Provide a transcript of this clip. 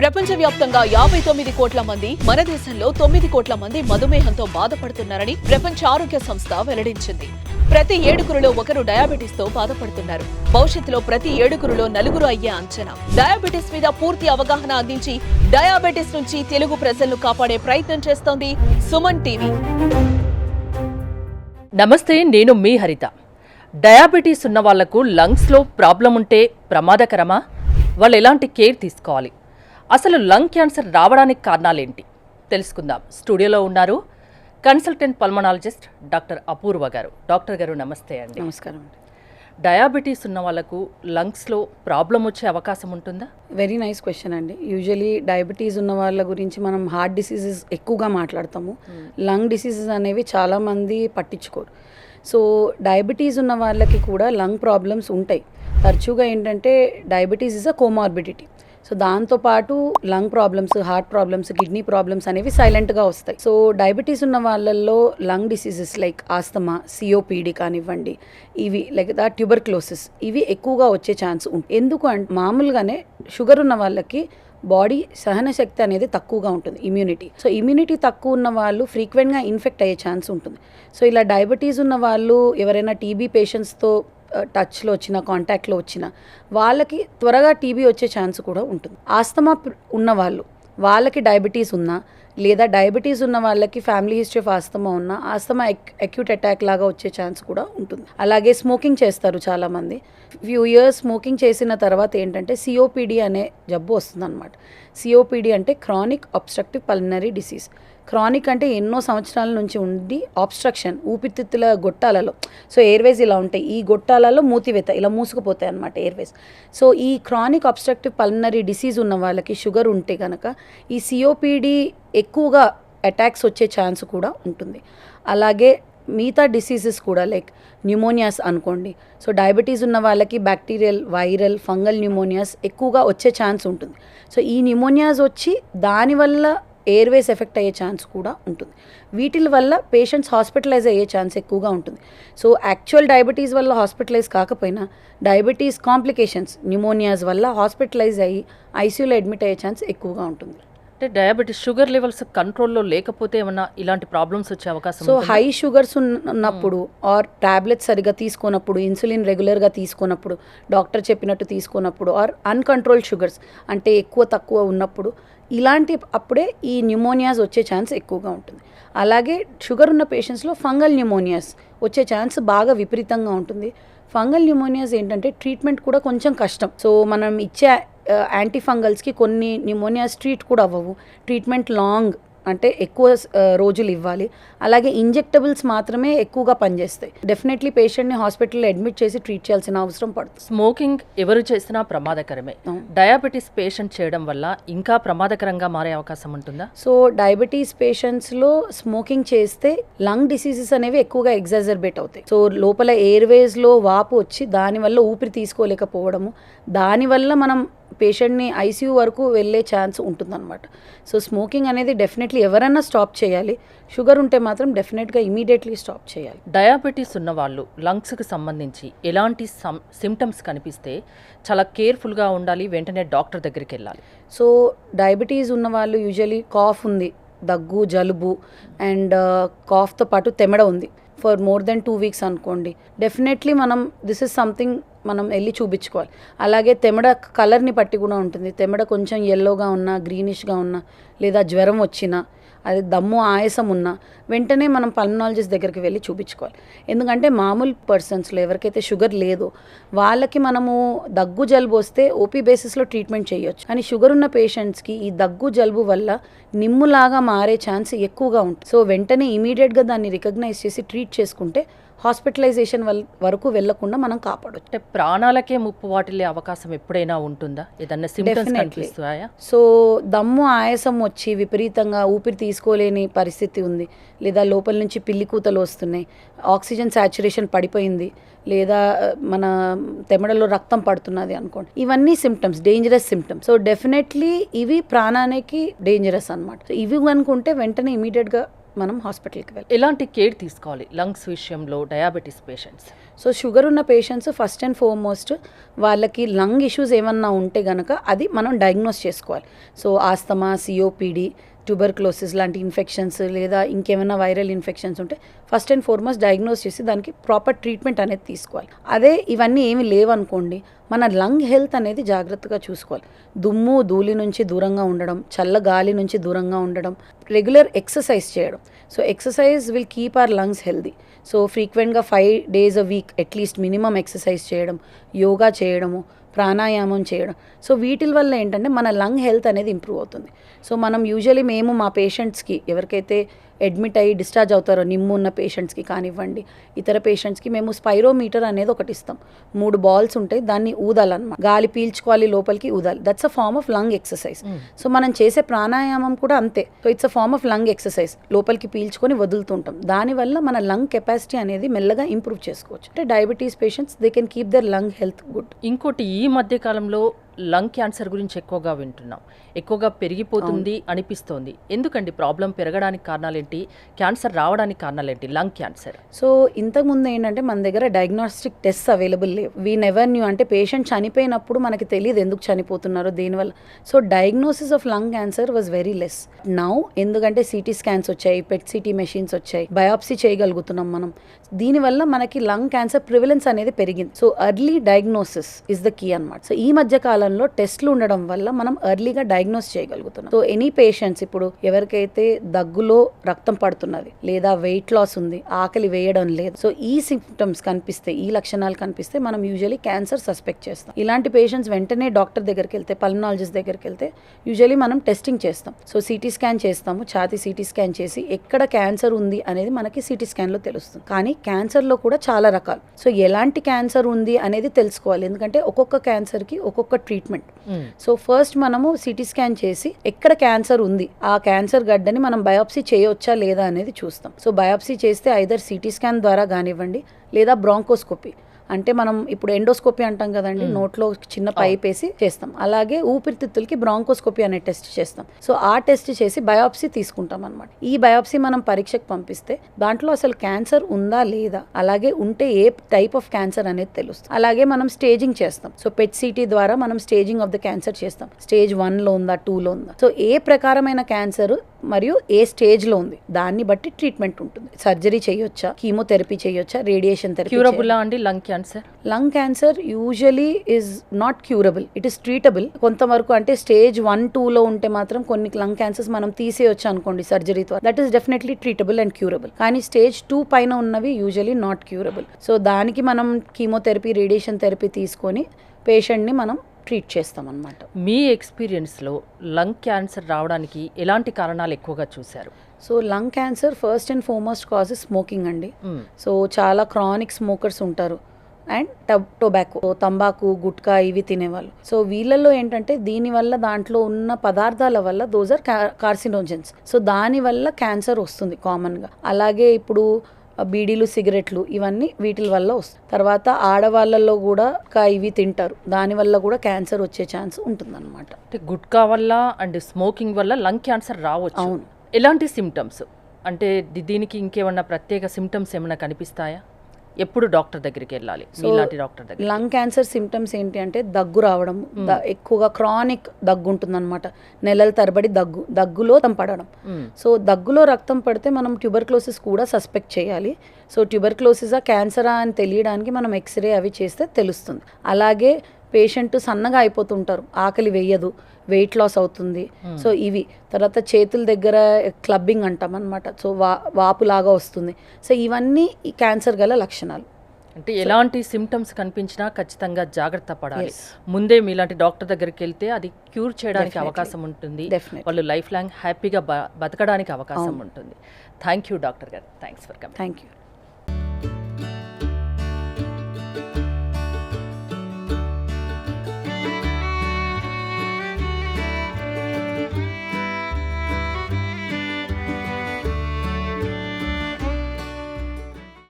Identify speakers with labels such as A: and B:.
A: ప్రపంచవ్యాప్తంగా యాభై తొమ్మిది కోట్ల మంది మన దేశంలో తొమ్మిది కోట్ల మంది మధుమేహంతో బాధపడుతున్నారని ప్రపంచ ఆరోగ్య సంస్థ వెల్లడించింది. ప్రతి ఏడుగురులో ఒకరు డయాబెటీస్తో బాధపడుతున్నారు. భవిష్యత్తులో ప్రతి ఏడుగురులో నలుగురు అయ్యే అంచనా. డయాబెటీస్ మీద పూర్తి అవగాహన అందించి డయాబెటీస్ నుంచి తెలుగు ప్రజలను కాపాడే ప్రయత్నం చేస్తోంది సుమన్ టీవీ.
B: నమస్తే నేను మీ హరిత. డయాబెటీస్ ఉన్న వాళ్ళకు లంగ్స్లో ప్రాబ్లం ఉంటే ప్రమాదకరమా? వాళ్ళు ఎలాంటి కేర్ తీసుకోవాలి? అసలు లంగ్ క్యాన్సర్ రావడానికి కారణాలేంటి? తెలుసుకుందాం. స్టూడియోలో ఉన్నారు కన్సల్టెంట్ పల్మనాలజిస్ట్ డాక్టర్ అపూర్వ గారు. డాక్టర్ గారు నమస్తే అండి.
C: నమస్కారం అండి.
B: డయాబెటీస్ ఉన్న వాళ్ళకు లంగ్స్లో ప్రాబ్లం వచ్చే అవకాశం ఉంటుందా?
C: వెరీ నైస్ క్వశ్చన్ అండి. యూజువలీ డయాబెటీస్ ఉన్న వాళ్ళ గురించి మనం హార్ట్ డిసీజెస్ ఎక్కువగా మాట్లాడతాము. లంగ్ డిసీజెస్ అనేవి చాలామంది పట్టించుకోరు. సో డయాబెటీస్ ఉన్న వాళ్ళకి కూడా లంగ్ ప్రాబ్లమ్స్ ఉంటాయి. తరచుగా ఏంటంటే diabetes is a comorbidity. So దాంతోపాటు lung problems heart problems kidney problems అనేవి సైలెంట్గా వస్తాయి. సో డయాబెటీస్ ఉన్న వాళ్ళల్లో lung diseases like asthma COPD కానివ్వండి ఇవి లైక్ దా ట్యూబర్క్లోసిస్ ఇవి ఎక్కువగా వచ్చే ఛాన్స్ ఉంటుంది ఎందుకు అంటే మామూలుగానే షుగర్ ఉన్న వాళ్ళకి బాడీ సహన శక్తి అనేది తక్కువగా ఉంటుంది ఇమ్యూనిటీ. సో ఇమ్యూనిటీ తక్కువ ఉన్న వాళ్ళు ఫ్రీక్వెంట్గా ఇన్ఫెక్ట్ అయ్యే ఛాన్స్ ఉంటుంది. సో ఇలా డయాబెటీస్ ఉన్న వాళ్ళు ఎవరైనా టీబీ పేషెంట్స్తో టచ్లో వచ్చిన కాంటాక్ట్లో వచ్చిన వాళ్ళకి త్వరగా టీబీ వచ్చే ఛాన్స్ కూడా ఉంటుంది. ఆస్తమా ఉన్న వాళ్ళు వాళ్ళకి డయాబెటీస్ ఉన్నా లేదా డయాబెటీస్ ఉన్న వాళ్ళకి ఫ్యామిలీ హిస్టరీ ఆఫ్ ఆస్తమా ఉన్నా ఆస్తమా అక్యూట్ అటాక్ లాగా వచ్చే ఛాన్స్ కూడా ఉంటుంది. అలాగే స్మోకింగ్ చేస్తారు చాలామంది. ఫ్యూ ఇయర్స్ స్మోకింగ్ చేసిన తర్వాత ఏంటంటే సిఓపిడి అనే జబ్బు వస్తుందన్నమాట. సిఓపిడి అంటే chronic obstructive pulmonary disease chronic అంటే ఎన్నో సంవత్సరాల నుంచి ఉండి ఆబ్స్ట్రక్షన్ ఊపిరితిత్తుల గొట్టాలలో. సో ఎయిర్వేస్ ఇలా ఉంటాయి. ఈ గొట్టాలలో మూతివేత ఇలా మూసుకుపోతాయి అన్నమాట ఎయిర్వేస్ సో ఈ క్రానిక్ అబ్స్ట్రక్టివ్ పల్మినరీ డిసీజ్ ఉన్న వాళ్ళకి షుగర్ ఉంటే కనుక ఈ సిఓపిడి ఎక్కువగా అటాక్స్ వచ్చే ఛాన్స్ కూడా ఉంటుంది. అలాగే మిగతా డిసీజెస్ కూడా లైక్ న్యూమోనియాస్ అనుకోండి. సో డయాబెటీస్ ఉన్న వాళ్ళకి బ్యాక్టీరియల్ వైరల్ ఫంగల్ న్యూమోనియాస్ ఎక్కువగా వచ్చే ఛాన్స్ ఉంటుంది. సో ఈ న్యూమోనియాస్ వచ్చి దానివల్ల ఎయిర్వేస్ ఎఫెక్ట్ అయ్యే ఛాన్స్ కూడా ఉంటుంది. వీటి వల్ల పేషెంట్స్ హాస్పిటలైజ్ అయ్యే ఛాన్స్ ఎక్కువగా ఉంటుంది. సో యాక్చువల్ డయాబెటీస్ వల్ల హాస్పిటలైజ్ కాకపోయినా డయాబెటీస్ కాంప్లికేషన్స్ న్యూమోనియాస్ వల్ల హాస్పిటలైజ్ అయ్యి ఐసీయూలో అడ్మిట్ అయ్యే ఛాన్స్ ఎక్కువగా ఉంటుంది.
B: అంటే డయాబెటీస్ షుగర్ లెవెల్స్ కంట్రోల్లో లేకపోతే ఏమన్నా ఇలాంటి ప్రాబ్లమ్స్ వచ్చే అవకాశం
C: సో? హై షుగర్స్ ఉన్నప్పుడు ఆర్ టాబ్లెట్స్ సరిగా తీసుకున్నప్పుడు ఇన్సులిన్ రెగ్యులర్గా తీసుకున్నప్పుడు డాక్టర్ చెప్పినట్టు తీసుకున్నప్పుడు ఆర్ అన్కంట్రోల్డ్ షుగర్స్ అంటే ఎక్కువ తక్కువ ఉన్నప్పుడు ఇలాంటి అప్పుడే ఈ న్యూమోనియాస్ వచ్చే ఛాన్స్ ఎక్కువగా ఉంటుంది. అలాగే షుగర్ ఉన్న పేషెంట్స్లో ఫంగల్ న్యూమోనియాస్ వచ్చే ఛాన్స్ బాగా విపరీతంగా ఉంటుంది. ఫంగల్ న్యూమోనియాస్ ఏంటంటే ట్రీట్మెంట్ కూడా కొంచెం కష్టం. సో మనం ఇచ్చే యాంటీ ఫంగల్స్కి కొన్ని న్యూమోనియాస్ ట్రీట్ కూడా అవ్వవు. ట్రీట్మెంట్ లాంగ్ అంటే ఎక్కువ రోజులు ఇవ్వాలి. అలాగే ఇంజెక్టబుల్స్ మాత్రమే ఎక్కువగా పనిచేస్తాయి. డెఫినెట్లీ పేషెంట్ని హాస్పిటల్లో అడ్మిట్ చేసి ట్రీట్ చేయాల్సిన అవసరం పడుతుంది.
B: స్మోకింగ్ ఎవరు చేసినా ప్రమాదకరమే. డయాబెటీస్ పేషెంట్ చేయడం వల్ల ఇంకా ప్రమాదకరంగా మారే అవకాశం ఉంటుందా?
C: సో డయాబెటీస్ పేషెంట్స్లో స్మోకింగ్ చేస్తే లంగ్ డిసీజెస్ అనేవి ఎక్కువగా ఎగ్జాజర్బేట్ అవుతాయి. సో లోపల ఎయిర్వేస్లో వాపు వచ్చి దానివల్ల ఊపిరి తీసుకోలేకపోవడము. దానివల్ల మనం పేషెంట్ని ఐసీయూ వరకు వెళ్ళే ఛాన్స్ ఉంటుందన్నమాట. సో స్మోకింగ్ అనేది డెఫినెట్లీ ఎవరైనా స్టాప్ చేయాలి. షుగర్ ఉంటే మాత్రం డెఫినెట్గా ఇమీడియట్లీ స్టాప్ చేయాలి.
B: డయాబెటీస్ ఉన్న వాళ్ళు లంగ్స్కి సంబంధించి ఎలాంటి సిమ్టమ్స్ కనిపిస్తే చాలా కేర్ఫుల్గా ఉండాలి వెంటనే డాక్టర్ దగ్గరికి వెళ్ళాలి.
C: సో డయాబెటీస్ ఉన్న వాళ్ళు యూజువలీ కాఫ్ ఉంది దగ్గు జలుబు అండ్ కాఫ్తో పాటు తెమడ ఉంది. For more than two weeks అనుకోండి. డెఫినెట్లీ మనం దిస్ ఇస్ సంథింగ్ మనం వెళ్ళి చూపించుకోవాలి. అలాగే తెమడ కలర్ని బట్టి కూడా ఉంటుంది. తెమడ కొంచెం ఎల్లోగా ఉన్నా గ్రీనిష్గా ఉన్నా లేదా జ్వరం వచ్చినా అది దమ్ము ఆయాసం ఉన్నా వెంటనే మనం పల్మనాలజిస్ట్ దగ్గరికి వెళ్ళి చూపించుకోవాలి. ఎందుకంటే మామూలు పర్సన్స్లో ఎవరికైతే షుగర్ లేదో వాళ్ళకి మనము దగ్గు జలుబు వస్తే ఓపీ బేసిస్లో ట్రీట్మెంట్ చేయొచ్చు. కానీ షుగర్ ఉన్న పేషెంట్స్కి ఈ దగ్గు జలుబు వల్ల నిమ్ములాగా మారే ఛాన్స్ ఎక్కువగా ఉంటుంది. సో వెంటనే ఇమీడియట్గా దాన్ని రికగ్నైజ్ చేసి ట్రీట్ చేసుకుంటే హాస్పిటలైజేషన్ వరకు వెళ్ళకుండా మనం కాపాడొచ్చు.
B: అంటే ప్రాణాలకే ముప్పు వాటిల్లే అవకాశం ఎప్పుడైనా ఉంటుందా? ఏదన్నా సిమ్టమ్స్. కనిపిస్తాయా?
C: సో దమ్ము ఆయాసం వచ్చి విపరీతంగా ఊపిరి తీసుకోలేని పరిస్థితి ఉంది. లేదా లోపల నుంచి పిల్లి కూతలు వస్తున్నాయి. ఆక్సిజన్ సాచురేషన్ పడిపోయింది. లేదా మన తెమడలో రక్తం పడుతున్నది అనుకోండి. ఇవన్నీ symptoms dangerous symptoms so definitely ఇవి ప్రాణానికి డేంజరస్ అనమాట ఇవి అనుకుంటే వెంటనే ఇమీడియట్గా మనం హాస్పిటల్కి వెళ్ళాలి.
B: ఎలాంటి కేర్ తీసుకోవాలి? లంగ్స్ విషయంలో డయాబెటీస్ పేషెంట్స్.
C: సో షుగర్ ఉన్న పేషెంట్స్ ఫస్ట్ అండ్ ఫార్మోస్ట్ వాళ్ళకి లంగ్ ఇష్యూస్ ఏమన్నా ఉంటే గనక అది మనం డయాగ్నోస్ చేసుకోవాలి. సో ఆస్తమా సిఓపిడి ట్యూబర్క్లోసిస్ లాంటి ఇన్ఫెక్షన్స్ లేదా ఇంకేమైనా వైరల్ ఇన్ఫెక్షన్స్ ఉంటే ఫస్ట్ అండ్ ఫార్మోస్ట్ డయాగ్నోస్ చేసి దానికి ప్రాపర్ ట్రీట్మెంట్ అనేది తీసుకోవాలి. అదే ఇవన్నీ ఏమి లేవనుకోండి మన లంగ్ హెల్త్ అనేది జాగ్రత్తగా చూసుకోవాలి. దుమ్ము ధూళి నుంచి దూరంగా ఉండడం చల్ల గాలి నుంచి దూరంగా ఉండడం రెగ్యులర్ ఎక్సర్సైజ్ చేయడం. So exercise will keep our lungs healthy so ఫ్రీక్వెంట్గా five days a week at least minimum exercise చేయడం యోగా చేయడము ప్రాణాయామం చేయడం. సో వీటి వల్ల ఏంటంటే మన లంగ్ హెల్త్ అనేది ఇంప్రూవ్ అవుతుంది. సో మనం యూజువలీ మేము మా పేషెంట్స్కి ఎవరికైతే అడ్మిట్ అయ్యి డిశ్చార్జ్ అవుతారో నిమ్ము ఉన్న పేషెంట్స్కి కానివ్వండి ఇతర పేషెంట్స్కి మేము స్పైరోమీటర్ అనేది ఒకటి ఇస్తాం. మూడు బాల్స్ ఉంటాయి దాన్ని ఊదాలన్నమాట. గాలి పీల్చుకోవాలి లోపలికి ఊదాలి. That's a form of lung exercise so మనం చేసే ప్రాణాయామం కూడా అంతే. So it's a form of lung exercise లోపలికి పీల్చుకొని వదులుతుంటాం దానివల్ల మన లంగ్ కెపాసిటీ అనేది మెల్లగా ఇంప్రూవ్ చేసుకోవచ్చు. అంటే diabetes patients they can keep their lung health good
B: ఇంకోటి ఈ ఈ మధ్యకాలంలో లంగ్ క్యాన్సర్ గురించి ఎక్కువగా వింటున్నాం. ఎక్కువగా పెరిగిపోతుంది అనిపిస్తోంది. ఎందుకండి ప్రాబ్లం పెరగడానికి కారణాలేంటి? క్యాన్సర్ రావడానికి కారణాలేంటి? Lung cancer.
C: సో ఇంతకుముందు ఏంటంటే మన దగ్గర డయాగ్నోస్టిక్ టెస్ట్ అవైలబుల్ లేవు. వీ నెవర్ న్యూ అంటే పేషెంట్ చనిపోయినప్పుడు మనకి తెలియదు ఎందుకు చనిపోతున్నారో దేనివల్ల. So diagnosis of lung cancer was very less. Now ఎందుకంటే సిటీ స్కాన్స్ వచ్చాయి పెట్ సిటీ మెషిన్స్ వచ్చాయి బయాప్సీ చేయగలుగుతున్నాం మనం. దీనివల్ల మనకి లంగ్ క్యాన్సర్ ప్రివిలెన్స్ అనేది పెరిగింది. So early diagnosis is the key అన్నమాట. సో ఈ మధ్య కాలంలో టెస్ట్లు ఉండడం వల్ల మనం ఎర్లీగా డయాగ్నోస్ చేయగలుగుతున్నాం. సో ఎనీ పేషెంట్స్ ఇప్పుడు ఎవరికైతే దగ్గులో రక్తం పడుతున్నది లేదా వెయిట్ లాస్ ఉంది ఆకలి వేయడం లేదు సో ఈ సిమ్టమ్స్ కనిపిస్తే ఈ లక్షణాలు కనిపిస్తే మనం యూజువలీ క్యాన్సర్ సస్పెక్ట్ చేస్తాం. ఇలాంటి పేషెంట్స్ వెంటనే డాక్టర్ దగ్గరికి వెళ్తే పల్మనాలజిస్ట్ దగ్గరికి వెళ్తే యూజువలీ మనం టెస్టింగ్ చేస్తాం. సో సిటీ స్కాన్ చేస్తాము ఛాతీ సిటీ స్కాన్ చేసి ఎక్కడ క్యాన్సర్ ఉంది అనేది మనకి సిటీ స్కాన్లో తెలుస్తుంది. కానీ క్యాన్సర్లో కూడా చాలా రకాలు. సో ఎలాంటి క్యాన్సర్ ఉంది అనేది తెలుసుకోవాలి. ఎందుకంటే ఒక్కొక్క క్యాన్సర్కి ఒక్కొక్క ట్రీట్మెంట్ సో ఫస్ట్ మనము సిటీ స్కాన్ చేసి ఎక్కడ క్యాన్సర్ ఉంది ఆ క్యాన్సర్ గడ్డని మనం బయాప్సీ చేయవచ్చా లేదా అనేది చూస్తాం. సో బయాప్సీ చేస్తే ఐదర్ సిటీ స్కాన్ ద్వారా కానివ్వండి లేదా బ్రాంకోస్కోపీ అంటే మనం ఇప్పుడు ఎండోస్కోపీ అంటాం కదండి నోట్లో చిన్న పైప్ వేసి చేస్తాం. అలాగే ఊపిరితిత్తులకి బ్రాంకోస్కోపీ అనే టెస్ట్ చేస్తాం. సో ఆ టెస్ట్ చేసి బయాప్సీ తీసుకుంటాం అనమాట ఈ బయాప్సీ మనం పరీక్షకు పంపిస్తే దాంట్లో అసలు క్యాన్సర్ ఉందా లేదా అలాగే ఉంటే ఏ టైప్ ఆఫ్ క్యాన్సర్ అనేది తెలుస్తుంది. అలాగే మనం స్టేజింగ్ చేస్తాం. సో పెట్ సిటీ ద్వారా మనం స్టేజింగ్ ఆఫ్ ద క్యాన్సర్ చేస్తాం. స్టేజ్ వన్లో ఉందా టూ లో ఉందా? సో ఏ ప్రకారమైన క్యాన్సర్ మరియు ఏ స్టేజ్లో ఉంది? దాన్ని బట్టి ట్రీట్మెంట్ ఉంటుంది. సర్జరీ చేయొచ్చా? కీమోథెరపీ చేయొచ్చా? రేడియేషన్ థెరపీ
B: క్యూరబుల్ అండి lung cancer?
C: Lung cancer usually is not curable. It is treatable. కొంతవరకు అంటే స్టేజ్ వన్ టూలో ఉంటే మాత్రం కొన్ని లంగ్ క్యాన్సర్స్ మనం తీసేయొచ్చు అనుకోండి సర్జరీ ద్వారా. That is definitely treatable and curable. కానీ స్టేజ్ టూ పైన ఉన్నవి యూజువలీ నాట్ క్యూరబుల్. సో దానికి మనం కీమోథెరపీ రేడియేషన్ థెరపీ తీసుకొని పేషెంట్ని మనం ట్రీట్ చేస్తాం అన్నమాట
B: మీ ఎక్స్పీరియన్స్లో లంగ్ క్యాన్సర్ రావడానికి ఎలాంటి కారణాలు ఎక్కువగా చూశారు?
C: So lung cancer first and foremost cause smoking అండి. సో చాలా క్రానిక్ స్మోకర్స్ ఉంటారు. అండ్ టబ్ టొబాకో తంబాకు గుట్కా ఇవి తినేవాళ్ళు. సో వీళ్ళల్లో ఏంటంటే దీనివల్ల దాంట్లో ఉన్న పదార్థాల వల్ల దోస్ ఆర్ కార్సినోజెన్స్ సో దానివల్ల క్యాన్సర్ వస్తుంది కామన్గా అలాగే ఇప్పుడు బీడీలు సిగరెట్లు ఇవన్నీ వీటి వల్ల వస్తుంది తర్వాత ఆడవాళ్ళల్లో కూడా ఇవి తింటారు. దానివల్ల కూడా క్యాన్సర్ వచ్చే ఛాన్స్ ఉంటుందన్నమాట.
B: అంటే గుట్కా వల్ల అండ్ స్మోకింగ్ వల్ల లంగ్ క్యాన్సర్ రావచ్చు.
C: అవును.
B: ఎలాంటి సిమ్టమ్స్ అంటే దీనికి ఇంకేమన్నా ప్రత్యేక సిమ్టమ్స్ ఏమైనా కనిపిస్తాయా? ఎప్పుడు డాక్టర్ దగ్గరికి వెళ్ళాలి. ఇలాంటి డాక్టర్ దగ్గర
C: లంగ్ క్యాన్సర్ సిమ్టమ్స్ ఏంటి అంటే దగ్గు రావడం ఎక్కువగా క్రానిక్ దగ్గు ఉంటుందన్నమాట. నెలల తరబడి దగ్గు దగ్గులో రక్తం పడడం. సో దగ్గులో రక్తం పడితే మనం ట్యూబర్క్లోసిస్ కూడా సస్పెక్ట్ చేయాలి. సో ట్యూబర్క్లోసిసా క్యాన్సరా అని తెలియడానికి మనం ఎక్స్రే అవి చేస్తే తెలుస్తుంది. అలాగే పేషెంట్ సన్నగా అయిపోతుంటారు. ఆకలి వేయదు. వెయిట్ లాస్ అవుతుంది. సో ఇవి. తర్వాత చేతుల దగ్గర క్లబ్బింగ్ అంటాం అనమాట సో వా వాపులాగా వస్తుంది. సో ఇవన్నీ ఈ క్యాన్సర్ గల లక్షణాలు.
B: అంటే ఎలాంటి సిమ్టమ్స్ కనిపించినా ఖచ్చితంగా జాగ్రత్త పడాలి. ముందే మీలాంటి డాక్టర్ దగ్గరికి వెళ్తే అది క్యూర్ చేయడానికి. అవకాశం ఉంటుంది. వాళ్ళు లైఫ్ లాంగ్ హ్యాపీగా బతకడానికి అవకాశం ఉంటుంది. థ్యాంక్ యూ డాక్టర్ గారు. Thanks for coming.
C: Thank you